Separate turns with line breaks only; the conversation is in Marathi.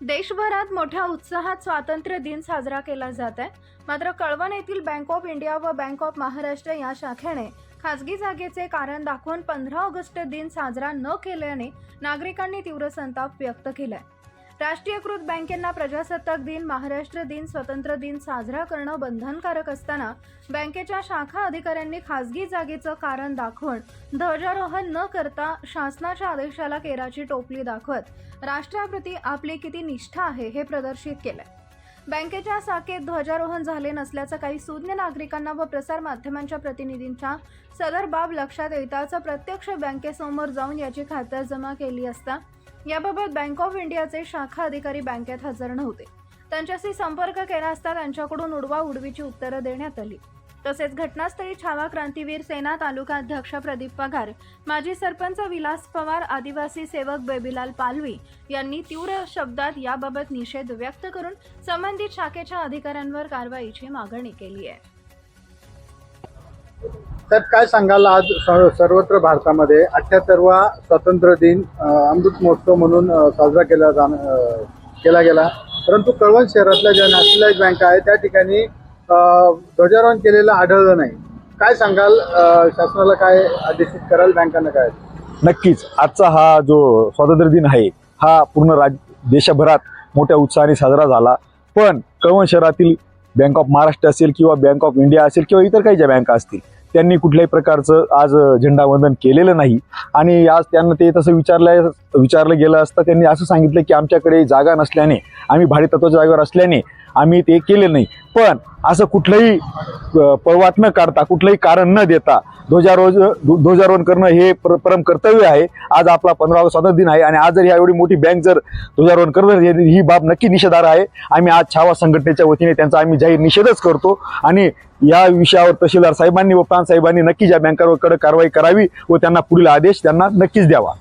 देशभरात मोठ्या उत्साहात स्वातंत्र्य दिन साजरा केला जात आहे. मात्र कळवण येथील बँक ऑफ इंडिया व बँक ऑफ महाराष्ट्र या शाखेने खासगी जागेचे कारण दाखवून पंधरा ऑगस्ट दिन साजरा न केल्याने नागरिकांनी तीव्र संताप व्यक्त केलाय. राष्ट्रीयकृत बँकेंना प्रजासत्ताक दिन महाराष्ट्र दिन स्वतंत्र दिन साजरा करणं बंधनकारक असताना बँकेच्या शाखा अधिकाऱ्यांनी खासगी जागेचं कारण दाखवून ध्वजारोहण न करता शासनाच्या आदेशाला केराची टोपली दाखवत राष्ट्राप्रती आपली किती निष्ठा आहे हे प्रदर्शित केलंय. बँकेच्या शाखेत ध्वजारोहण झाले नसल्याचं काही सुज्ञ नागरिकांना व प्रसार माध्यमांच्या प्रतिनिधींच्या सदर बाब लक्षात येताच प्रत्यक्ष बँकेसमोर जाऊन याची खातरजमा केली असता याबाबत बँक ऑफ इंडियाचे शाखा अधिकारी बँकेत हजर नव्हते. त्यांच्याशी संपर्क केला असता त्यांच्याकडून उडवा उडवीची उत्तरं देण्यात आली. तसेच घटनास्थळी छावा क्रांतीवीर सेना तालुका अध्यक्ष प्रदीप पगार माजी सरपंच विलास पवार आदिवासी सेवक बेबीलाल पालवी यांनी तीव्र शब्दात याबाबत निषेध व्यक्त करून संबंधित शाखेच्या अधिकाऱ्यांवर कारवाईची मागणी केली आहे.
तर काय सांगाल आज स- सर्वत्र भारतामध्ये अठ्ठ्याहत्तरवा स्वातंत्र्य दिन अमृत महोत्सव म्हणून साजरा केला जाण केला गेला. परंतु कळवण शहरातल्या ज्या नॅशनलाइज बँका आहेत त्या ठिकाणी ध्वजारोहण केलेलं आढळलं नाही. काय सांगाल शासनाला काय आदेशित कराल बँकांना काय?
नक्कीच. आजचा हा जो स्वातंत्र्य दिन आहे हा पूर्ण राज देशभरात मोठ्या उत्साहाने साजरा झाला. पण कळवण शहरातील बँक ऑफ महाराष्ट्र असेल किंवा बँक ऑफ इंडिया असेल किंवा इतर काही ज्या बँका असतील त्यांनी कुठल्याही प्रकारचं आज झेंडावंदन केलेलं नाही. आणि आज त्यांना ते तसं विचारलं विचारलं गेलं असतं त्यांनी असं सांगितलं की आमच्याकडे जागा नसल्याने आम्ही भाडेतत्वाच्या जागेवर असल्याने आम्ही ते केले नाही. पण असं कुठलंही अ, पळवाट न काढता कुठलंही कारण न देता ध्वजारोज ध्व- ध्वजारोहण करणं हे प्र परम कर्तव्य आहे. आज आपला पंधरा ऑगस्ट स्वातंत्र्य दिन आहे आणि आज जर ह्या एवढी मोठी बँक जर ध्वजारोहण करत ही बाब नक्की निषेधार्ह आहे. आम्ही आज छावा संघटनेच्या वतीने त्यांचा आम्ही जाहीर निषेधच करतो आणि या विषयावर तहसीलदार साहेबांनी व प्रांत साहेबांनी नक्की या बँकांवर कडक कारवाई करावी व त्यांना पुढील आदेश त्यांना नक्कीच द्यावा.